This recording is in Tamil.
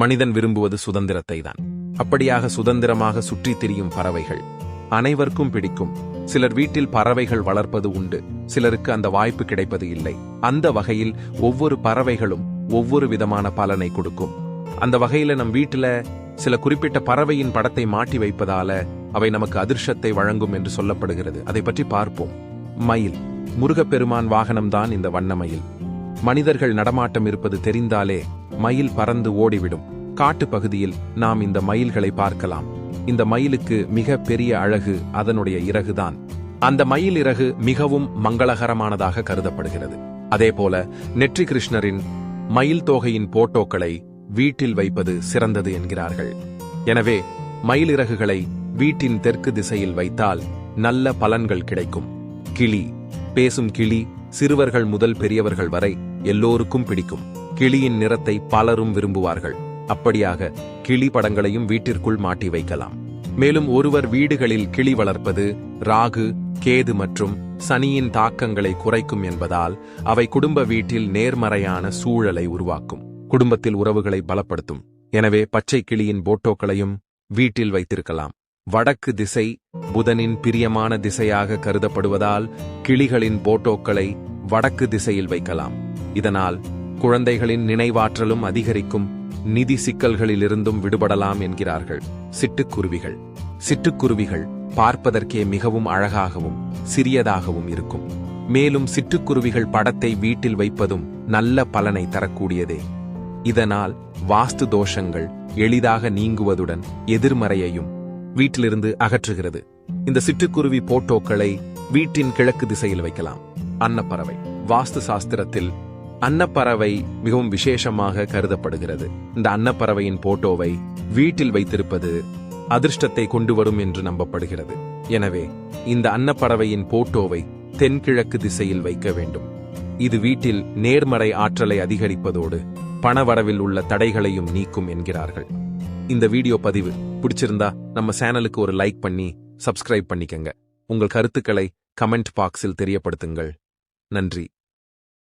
மனிதன் விரும்புவது சுதந்திரத்தை தான் அப்படியாக சுதந்திரமாக சுற்றித் திரியும் பறவைகள் அனைவருக்கும் பிடிக்கும். சிலர் வீட்டில் பறவைகள் வளர்ப்பது உண்டு. சிலருக்கு அந்த வாய்ப்பு கிடைப்பது இல்லை. அந்த வகையில் ஒவ்வொரு பறவைகளும் ஒவ்வொரு விதமான பலனை கொடுக்கும். அந்த வகையில நம் வீட்டுல சில குறிப்பிட்ட பறவையின் படத்தை மாட்டி வைப்பதால அவை நமக்கு அதிர்ஷ்டத்தை வழங்கும் என்று சொல்லப்படுகிறது. அதை பற்றி பார்ப்போம். மயில். முருகப்பெருமான் வாகனம்தான் இந்த வண்ண மயில். மனிதர்கள் நடமாட்டம் இருப்பது தெரிந்தாலே மயில் பறந்து ஓடிவிடும். காட்டுப் பகுதியில் நாம் இந்த மயில்களை பார்க்கலாம். இந்த மயிலுக்கு மிக பெரிய அழகு அதனுடைய இறகுதான். அந்த மயில் இறகு மிகவும் மங்களகரமானதாக கருதப்படுகிறது. அதேபோல நெற்றி கிருஷ்ணரின் மயில் தோகையின் போட்டோக்களை வீட்டில் வைப்பது சிறந்தது என்கிறார்கள். எனவே மயில் இறகுகளை வீட்டின் தெற்கு திசையில் வைத்தால் நல்ல பலன்கள் கிடைக்கும். கிளி பேசும் கிளி சிறுவர்கள் முதல் பெரியவர்கள் வரை எல்லோருக்கும் பிடிக்கும். கிளியின் நிறத்தை பலரும் விரும்புவார்கள். அப்படியாக கிளி படங்களையும் வீட்டிற்குள் மாட்டி வைக்கலாம். மேலும் ஒருவர் வீடுகளில் கிளி வளர்ப்பது ராகு கேது மற்றும் சனியின் தாக்கங்களை குறைக்கும் என்பதால் அவை குடும்ப வீட்டில் நேர்மறையான சூழலை உருவாக்கும். குடும்பத்தில் உறவுகளை பலப்படுத்தும். எனவே பச்சை கிளியின் போட்டோக்களையும் வீட்டில் வைத்திருக்கலாம். வடக்கு திசை புதனின் பிரியமான திசையாக கருதப்படுவதால் கிளிகளின் போட்டோக்களை வடக்கு திசையில் வைக்கலாம். இதனால் குழந்தைகளின் நினைவாற்றலும் அதிகரிக்கும். நிதி சிக்கல்களிலிருந்தும் விடுபடலாம் என்கிறார்கள். சிட்டுக்குருவிகள். சிட்டுக்குருவிகள் பார்ப்பதற்கே மிகவும் அழகாகவும் சிறியதாகவும் இருக்கும். மேலும் சிட்டுக்குருவிகள் படத்தை வீட்டில் வைப்பதும் நல்ல பலனை தரக்கூடியதே. இதனால் வாஸ்து தோஷங்கள் எளிதாக நீங்குவதுடன் எதிர்மறையையும் வீட்டிலிருந்து அகற்றுகிறது. இந்த சிட்டுக்குருவி போட்டோக்களை வீட்டின் கிழக்கு திசையில் வைக்கலாம். அன்னப்பறவை. வாஸ்து சாஸ்திரத்தில் அன்னப்பறவை மிகவும் விசேஷமாக கருதப்படுகிறது. இந்த அன்னப்பறவையின் போட்டோவை வீட்டில் வைத்திருப்பது அதிர்ஷ்டத்தை கொண்டு வரும் என்று நம்பப்படுகிறது. எனவே இந்த அன்னப்பறவையின் போட்டோவை தென்கிழக்கு திசையில் வைக்க வேண்டும். இது வீட்டில் நேர்மறை ஆற்றலை அதிகரிப்பதோடு பணவரவில் உள்ள தடைகளையும் நீக்கும் என்கிறார்கள். இந்த வீடியோ பதிவு பிடிச்சிருந்தா நம்ம சேனலுக்கு ஒரு லைக் பண்ணி சப்ஸ்கிரைப் பண்ணிக்கங்க. உங்கள் கருத்துக்களை கமெண்ட் பாக்ஸில் தெரியப்படுத்துங்கள். நன்றி.